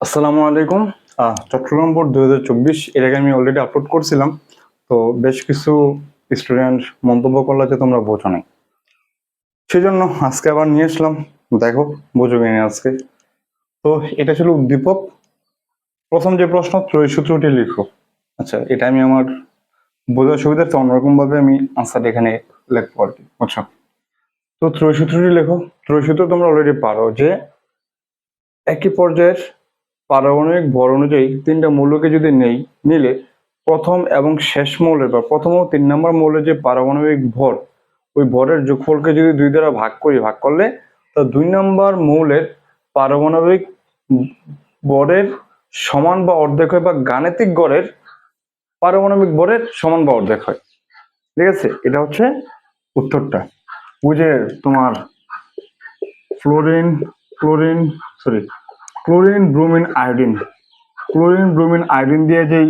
আসসালামু আলাইকুম। চট্টগ্রাম বোর্ড দু হাজার চব্বিশ, এর আগে আমি অলরেডি আপলোড করছিলাম, তো বেশ কিছু স্টুডেন্ট মন্তব্য করল যে তোমরা বোঝো নাই। সেই জন্য আজকে আবার নিয়ে আসলাম, দেখো, বোঝো কিনা আজকে। তো এটা ছিল উদ্দীপক। প্রথম যে প্রশ্ন, ত্রয়ী সূত্রটি লিখো। আচ্ছা এটা আমি আমার বোঝার সুবিধার্থে অন্যরকম ভাবে আমি আনসার এখানে লিখব আর কি আচ্ছা তো ত্রয়ী সূত্রটি লেখো। ত্রয়ী সূত্র তোমরা অলরেডি পারো যে, একই পর্যায়ের পারমাণবিক ভর অনুযায়ী তিনটা মৌলকে যদি নেই, নিলে প্রথম এবং শেষ মৌলের বা প্রথম ও তিন নম্বর মৌলের যে পারমাণবিক ভর, ওই ভরের যোগফলকে যদি দুই দ্বারা ভাগ করি, ভাগ করলে তা দুই নম্বর মৌলের পারমাণবিক ভরের সমান বা অর্ধেক হয় বা গাণিতিক গড়ের পারমাণবিক ভরের সমান বা অর্ধেক হয়। ঠিক আছে? এটা হচ্ছে উত্তরটা। বুঝে তোমার fluorine, chlorine, sorry chlorine bromine iodine. Chlorine bromine iodine দিয়ে যেই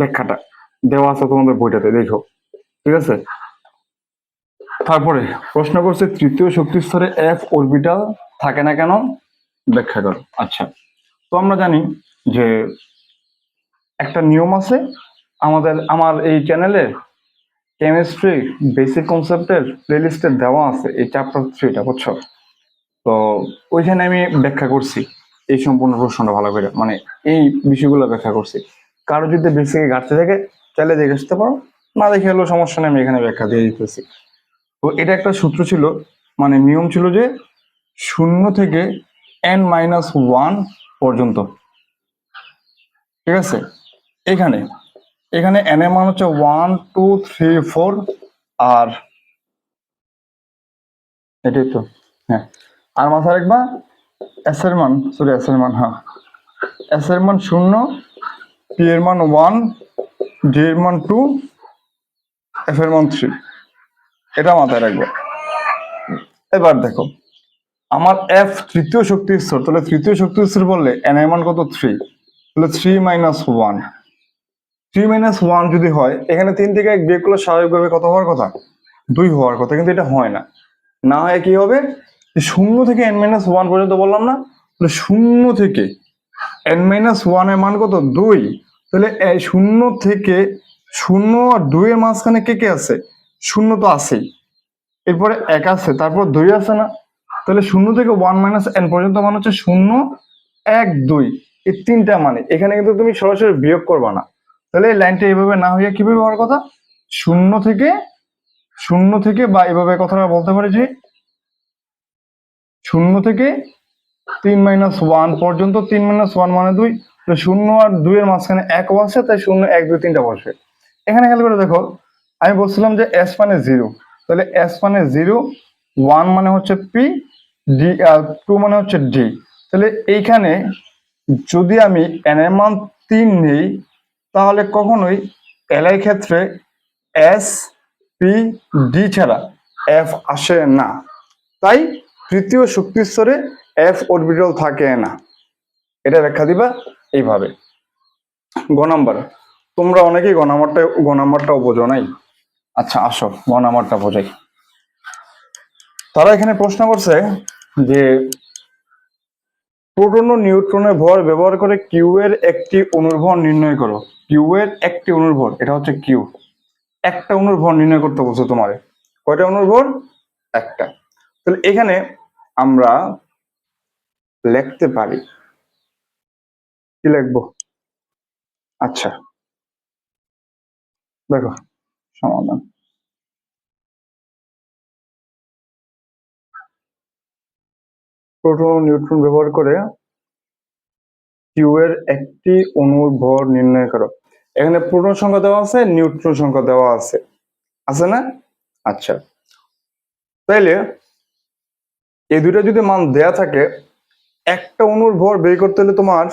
ব্যাখ্যাটা দেওয়া আছে তোমাদের বইটাতে, দেখো, ঠিক আছে? তারপরে প্রশ্ন করছে, তৃতীয় শক্তি স্তরে এফ অরবিটাল থাকে না কেন? ব্যাখ্যা করো। আচ্ছা তো আমরা জানি যে একটা নিয়ম আছে, আমাদের, আমার এই চ্যানেলে কেমিস্ট্রি বেসিক কনসেপ্টের প্লেলিস্টে দেওয়া আছে, এই চ্যাপ্টার থ্রিটা বুঝছ? তো ওইখানে আমি ব্যাখ্যা করছি। এই সম্পূর্ণ প্রশ্নটা ভালো করে মানে এই বিষয়গুলো ব্যাখ্যা করছি। কারও যদি বেসিকে ঘাটতে থাকে চাইলে দেখে আসতে পারো। না দেখে হলেও সমস্যা নেই, আমি এখানে ব্যাখ্যা দিয়ে দিতেছি। তো এটা একটা সূত্র ছিল মানে নিয়ম ছিল যে শূন্য থেকে এন মাইনাস ওয়ান পর্যন্ত। ঠিক আছে? এখানে এখানে এন এর মান হচ্ছে ওয়ান টু থ্রি ফোর আর এটাই তো হ্যাঁ। আর মাথায় রাখবা এস এর মান সরি এস এর মান হ্যাঁ। এস এর মান শূন্য পি এর মান ওয়ান ডি এর মান টু এফ এর মান থ্রি এটা মাথায় রাখবে। এবার দেখো, আমার এফ তৃতীয় শক্তি স্তর, তাহলে তৃতীয় শক্তি স্তর বললে এন এর মান কত? থ্রি তাহলে three minus one three minus one যদি হয়, এখানে তিন থেকে এক বিয়োগ করলে স্বাভাবিকভাবে কত হওয়ার কথা? দুই হওয়ার কথা, কিন্তু এটা হয় না। না হয় কি হবে? শূন্য থেকে এন মাইনাস ওয়ান পর্যন্ত বললাম না, তাহলে শূন্য থেকে এন মাইনাস ওয়ানের মান কত? দুই। তাহলে শূন্য থেকে শূন্য আর দুইয়ের মাঝখানে কে কে আছে? শূন্য তো আছেই। এরপরে এক আছে, তারপর দুই আছে না। তাহলে শূন্য থেকে ওয়ান মাইনাস এন পর্যন্ত মান হচ্ছে শূন্য, এক, দুই। এই তিনটা মানে এখানে কিন্তু তুমি সরাসরি বিয়োগ করবা না। তাহলে এই লাইনটা এইভাবে না হইয়া কীভাবে হওয়ার কথা? শূন্য থেকে শূন্য থেকে বা এভাবে কথাটা বলতে পারি যে শূন্য থেকে তিন মাইনাস ওয়ান পর্যন্ত, তিন মাইনাস ওয়ান মানে দুই। তো শূন্য আর দুইয়ের মাঝখানে এক বসে, তাই শূন্য, এক, দুই, তিনটা বসে। এখানে খেয়াল করে দেখো, আমি বলছিলাম যে এস মানে জিরো তাহলে এস মানে জিরো ওয়ান মানে হচ্ছে পি ডি আর টু মানে হচ্ছে ডি তাহলে এইখানে যদি আমি এন এর মান তিন নিই, তাহলে কখনোই এলআই ক্ষেত্রে এস পি ডি ছাড়া এফ আসে না। তাই তৃতীয় শক্তি স্তরে এফ অরবিটাল থাকে না। এটা ব্যাখ্যা দিবা এইভাবে। গ নাম্বার। তোমরা অনেকেই গ নাম্বারটা, গ নাম্বারটাও বোঝো নাই? আচ্ছা আসো, গ নাম্বারটা বোঝাই। তারা এখানে প্রশ্ন করছে যে প্রোটন ও নিউট্রনের ভর ব্যবহার করে কিউ এর একটি অণুর ভর নির্ণয় করো। কিউ এর একটি অণুর ভর এটা হচ্ছে কিউ একটা অণুর ভর নির্ণয় করতে বলছো তোমারে। কয়টা অণুর ভর একটা। তাহলে এখানে আমরা লিখতে পারি। কি লিখব? আচ্ছা। দেখো, সমাধান। প্রোটন নিউট্রন ব্যবহার করে কিউ এর একটি অণুর ভর নির্ণয় করো। এখানে প্রোটন সংখ্যা দেওয়া আছে, নিউট্রন সংখ্যা দেওয়া আছে। আছে না? আচ্ছা। তাইলে এই দুইটা যদি মান দেয়া থাকে, একটা অনুর ভর বের করতে হলে তোমার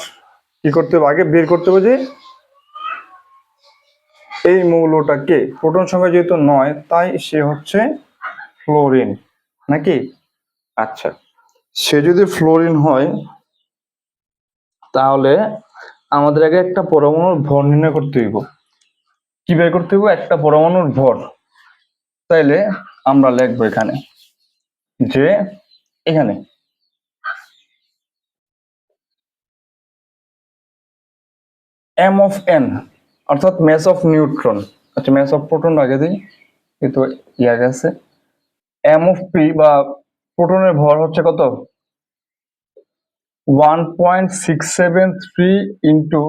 কি করতে হবে? আগে বের করতে হবে যে এই মৌলটাকে, প্রোটন সংখ্যা যেহেতু নয়, তাই সে হচ্ছে ফ্লোরিন, নাকি? আচ্ছা সে যদি ফ্লোরিন হয়, তাহলে আমাদের আগে একটা পরমাণুর ভর নির্ণয় করতে হইব। কি বের করতে হইব? একটা পরমাণুর ভর। তাইলে আমরা লিখব এখানে যে এখানে। এম অফ এন অর্থাৎ ম্যাস অফ নিউট্রন আচ্ছা ম্যাস অফ প্রোটন আগে দিই কিন্তু ইয়া গেছে এম অফ পি বা প্রোটনের ভর হচ্ছে কত? One point six seven three into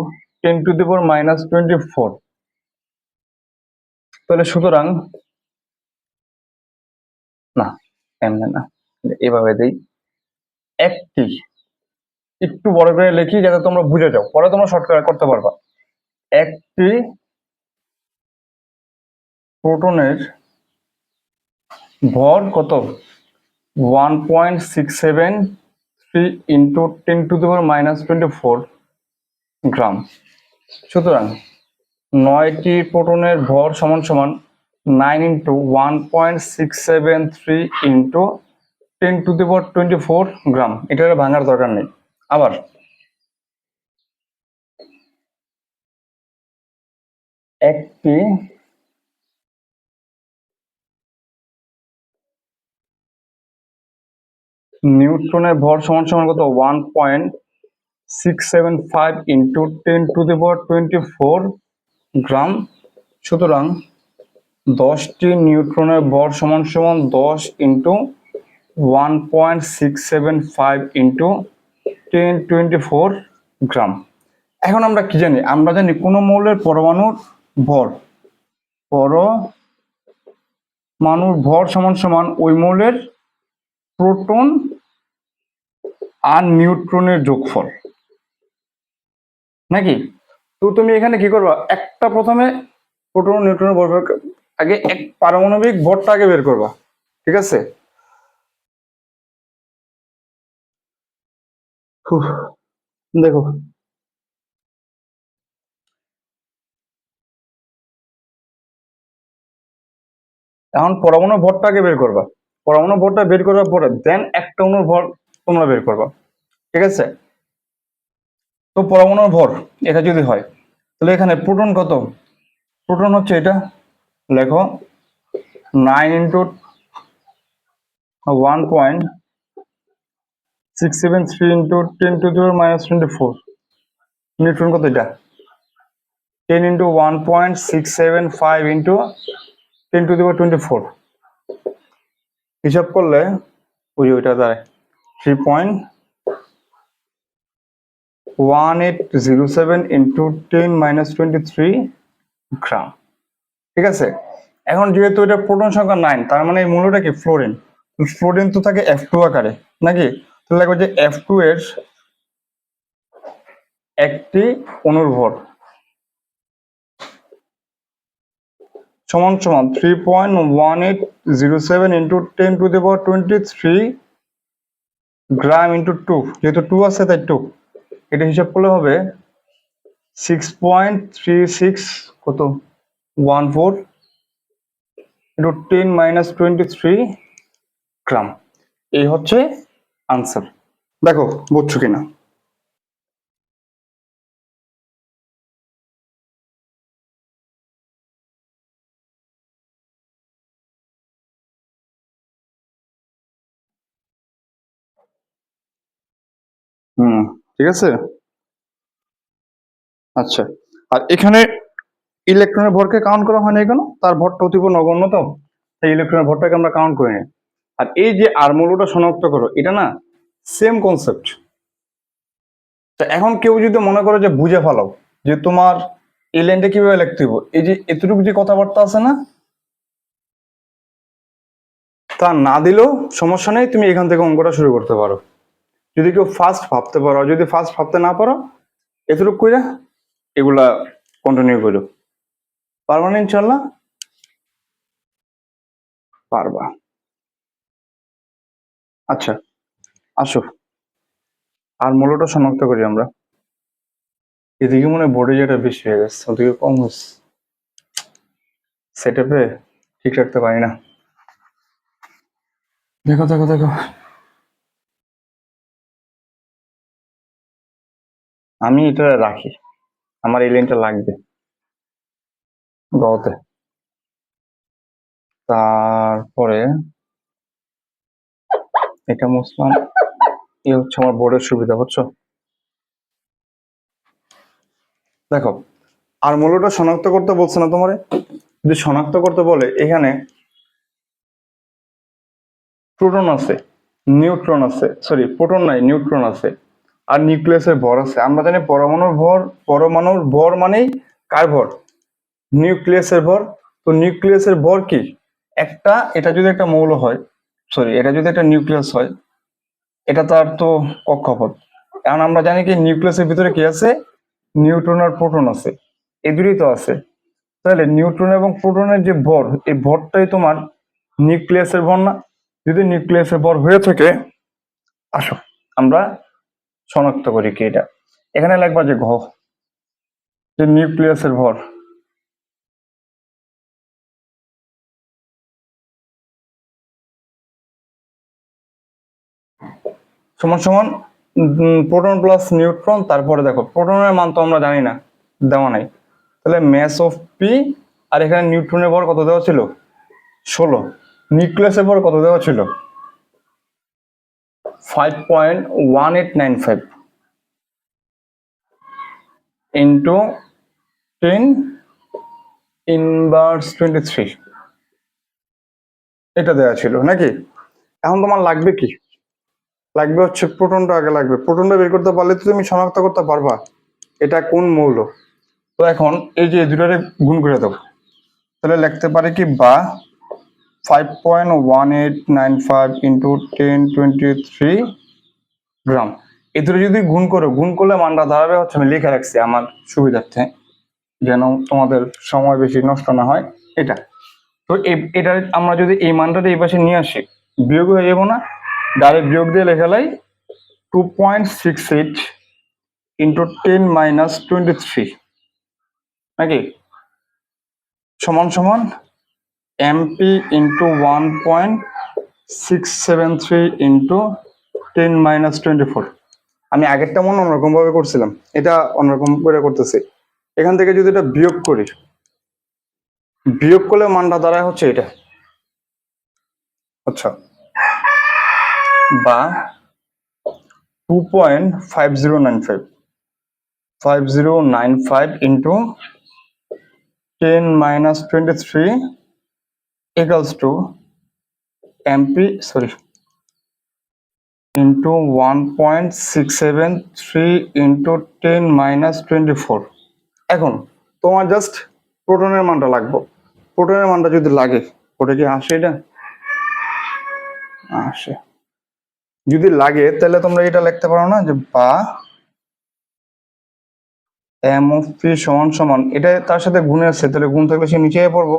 ten to the power minus twenty four তাহলে সুতরাং, না এমনি না। এভাবে দেই। একটি, একটু বড় করে লিখি যাতে তোমরা বুঝে যাও। পরে তোমরা শর্টকাট করতে পারবা। একটি প্রোটনের ভর কত? One point six seven three into ten to the minus twenty four gram সুতরাং নয়টি প্রোটনের ভর সমান সমান nine into one point six seven three into ten to the power twenty four gram. এটা ভাঙার দরকার নেই। আবার একটি নিউট্রনের ভর সমান সমান কত? One point six seven five into ten to the power twenty four gram. সুতরাং দশটি নিউট্রনের ভর সমান সমান দশ into one point six seven five into ten twenty four gram এখন আমরা কি জানি? আমরা জানি কোনো মৌলের পরমাণুর ভর। পরমাণুর ভর সমান সমান ওই মৌলের প্রোটন আর নিউট্রনের যোগফল। নাকি? তো তুমি এখানে কি করবা? একটা প্রথমে প্রোটন নিউট্রনের ভর আগে এক পারমাণবিক ভরটা আগে বের করবা। ঠিক আছে? দেখো। এখন পরমাণু ভরটা আগে বের করবা। পরমাণু ভরটা বের করার পরে দেন একটা অণুর ভর তোমরা বের করবা। ঠিক আছে? তো পরমাণুর ভর, এটা যদি হয়, তাহলে এখানে প্রোটন কত? প্রোটন হচ্ছে এটা, লেখো nine into one point six seven three into ten to the minus twenty four neutron কত এটা? Ten into one point six seven five into ten to the twenty four হিসাব করলে, ওই ওইটা দাঁড়ায় three point one eight zero seven into ten minus twenty three gram ঠিক আছে? এখন যেহেতু এটা প্রোটন সংখ্যা নাইন তার মানে এই মূল্যটা কি? ফ্লোরিন। ফ্লোরিন তো থাকে এফ টু আকারে, নাকি? তাহলে লাগবে যে এফ টু এর একটি অণুর ভর সমান সমান three point one eight zero seven into ten to the twenty three gram into two যেহেতু টু আছে, তাই টু এটা হিসাব করলে হবে সিক্স পয়েন্ট থ্রি সিক্স কত? One four into ten minus twenty three gram এই হচ্ছে আনসার। দেখো, বুঝছ কিনা? হুম, ঠিক আছে? আচ্ছা আর এখানে ইলেকট্রনের ভরকে কাউন্ট করা হয় না কেন তার ভরটা অতীব নগণ্য তো তাই ইলেকট্রনের ভরটাকে আমরা কাউন্ট করি না। আর এই যে আর মৌলটা শনাক্ত করো, এটা না সেম কনসেপ্ট তা এখন কেউ যদি মনে করো যে বুঝে ফেলাও যে তোমার এই লাইনটা কীভাবে লিখতে হইব, এই যে এতটুকু যে কথাবার্তা আছে না, তা না দিলেও সমস্যা নেই, তুমি এখান থেকে অঙ্কটা শুরু করতে পারো। যদি কেউ ফার্স্ট ভাবতে পারো যদি ফার্স্ট ভাবতে না পারো, এতটুকু কইরা এগুলা কন্টিনিউ করো। পারবা না ইনশাল্লাহ পারবা। আচ্ছা আসো। আর মূলটা শনাক্ত করি আমরা। এদিকে মনে হয় বোর্ডে যেটা বেশি হয়ে গেছে ওদিকে কম হচ্ছে সেট আপে ঠিক রাখতে পারি না। দেখো দেখো দেখো। আমি এটা রাখি। আমার এই লাইনটা লাগবে। গতে তারপরে এটা মুসলাম এই হচ্ছে আমার বোর্ডের সুবিধা, বুঝছ? দেখো, আর মৌলটা শনাক্ত করতে বলছে না তোমারে? যদি শনাক্ত করতে বলে, এখানে প্রোটন আছে নিউট্রন আছে সরি প্রোটন নাই নিউট্রন আছে, আর নিউক্লিয়াসের ভর আছে। আমরা জানি পরমাণুর ভর পরমাণুর ভর মানেই কার ভর? নিউক্লিয়াসের ভর। তো নিউক্লিয়াসের ভর কি? একটা, এটা যদি একটা মৌল হয় সরি এটা যদি একটা নিউক্লিয়াস হয়, এটা তার তো কক্ষপথ। কারণ আমরা জানি কি নিউক্লিয়াসের ভিতরে কি আছে? নিউট্রন আর প্রোটন আছে। এই দুটোই তো আছে। তাহলে নিউট্রন এবং প্রোটনের যে ভর, এই ভরটাই তোমার নিউক্লিয়াসের ভর না। যদি নিউক্লিয়াসের ভর হয়ে থাকে, আসো, আমরা শনাক্ত করি কি এটা। এখানে লাগবা যে ঘ, যে নিউক্লিয়াসের ভর। সমান সমান প্রোটন প্লাস নিউট্রন তারপরে দেখো প্রোটনের মান তো আমরা জানি না, দেওয়া নাই। তাহলে ম্যাস অফ পি আর এখানে নিউট্রনের ভর কত দেওয়া ছিল? ষোলো। নিউক্লিয়াসের ভর কত দেওয়া ছিল? Five point one eight nine five into ten inverse twenty three এটা দেওয়া ছিল, নাকি? এখন তোমার লাগবে কি? লাগবে হচ্ছে প্রোটনটা আগে লাগবে। প্রোটনটা বের করতে পারলে তো তুমি শনাক্ত করতে পারবা এটা কোন মৌল। তো এখন এই যে দুটারে গুণ করে দেবো। তাহলে লিখতে পারে কি বা five point one eight nine five into ten twenty three gram এই দুটো যদি গুণ করো, গুণ করলে মানটা দাঁড়াবে হচ্ছে আমি লিখে রাখছি আমার সুবিধার্থে, যেন তোমাদের সময় বেশি নষ্ট না হয়। এটা। তো এ- এটা আমরা যদি এই মানটাতে এই পাশে নিয়ে আসি, বিয়োগ হয়ে যাব না? ডাইরেক্ট বিয়োগ দিয়ে লেখা লাই two point six eight into ten minus twenty three নাকি? সমান সমান MP into one point six seven three into ten minus twenty four আমি আগেরটা মনে অন্যরকম ভাবে করছিলাম, এটা অন্যরকম করে করতেছি। এখান থেকে যদি এটা বিয়োগ করি, বিয়োগ করলে মানটা দাঁড়ায় হচ্ছে এটা। আচ্ছা। বা two point five zero nine five five zero nine five into ten minus twenty three equals two MP sorry into one point six seven three 1.673 into 10 minus 24 এখন তোমার জাস্ট প্রোটনের মানটা লাগবে। প্রোটনের মানটা যদি লাগে, ওটা কি আসে এটা? আসে। যদি লাগে, তাহলে তোমরা এটা লিখতে পারো না যে বা এম অফ পি সমান সমান, এটা তার সাথে গুণে আছে, তাহলে গুণ থাকলে সে নিচে পড়ব।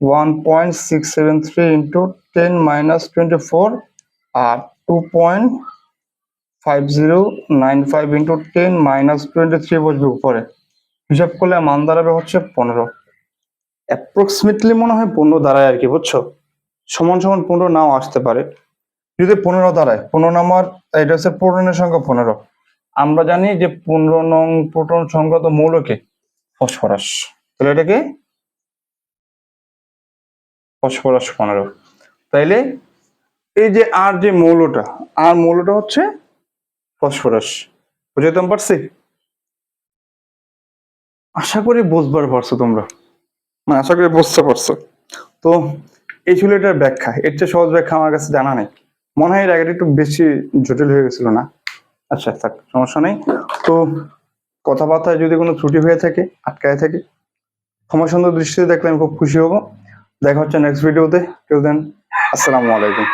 One point six seven three into ten minus twenty four আর two point five zero nine five into ten minus twenty three বসবে উপরে। হিসাব করলে মান দাঁড়াবে হচ্ছে পনেরো। অ্যাপ্রক্সিমেটলি মনে হয় পনেরো দাঁড়ায় আর কি, বুঝছ? সমান সমান পনেরো নাও আসতে পারে। যদি পনেরো দাঁড়ায়, পনেরো নম্বর এটা হচ্ছে প্রোটনের সংখ্যা পনেরো। আমরা জানি যে পনেরো নং প্রোটন সংখ্যা তো মৌলকে, ফসফরাস। তাহলে এটাকে ফসফরাস পনেরো। তাইলে এই যে আর যে মৌলটা, আর মৌলটা হচ্ছে ফসফরাস। বুঝতে পারছি? আশা করি বুঝবার পারছ তোমরা। মানে আশা করি বুঝতে পারছ। তো এই ছিল এটার ব্যাখ্যা। এর চেয়ে সহজ ব্যাখ্যা আমার কাছে জানা নেই। মনে হয় এর একটু বেশি জটিল হয়ে গেছিল না? আচ্ছা থাক, সমস্যা নেই। তো কথাবার্তায় যদি কোনো ত্রুটি হয়ে থাকে, আটকায় থাকে সময় সুন্দর দৃষ্টিতে দেখলে আমি খুব খুশি হব। দেখা হচ্ছে নেক্সট ভিডিওতে কেউ দেন আসসালামু আলাইকুম।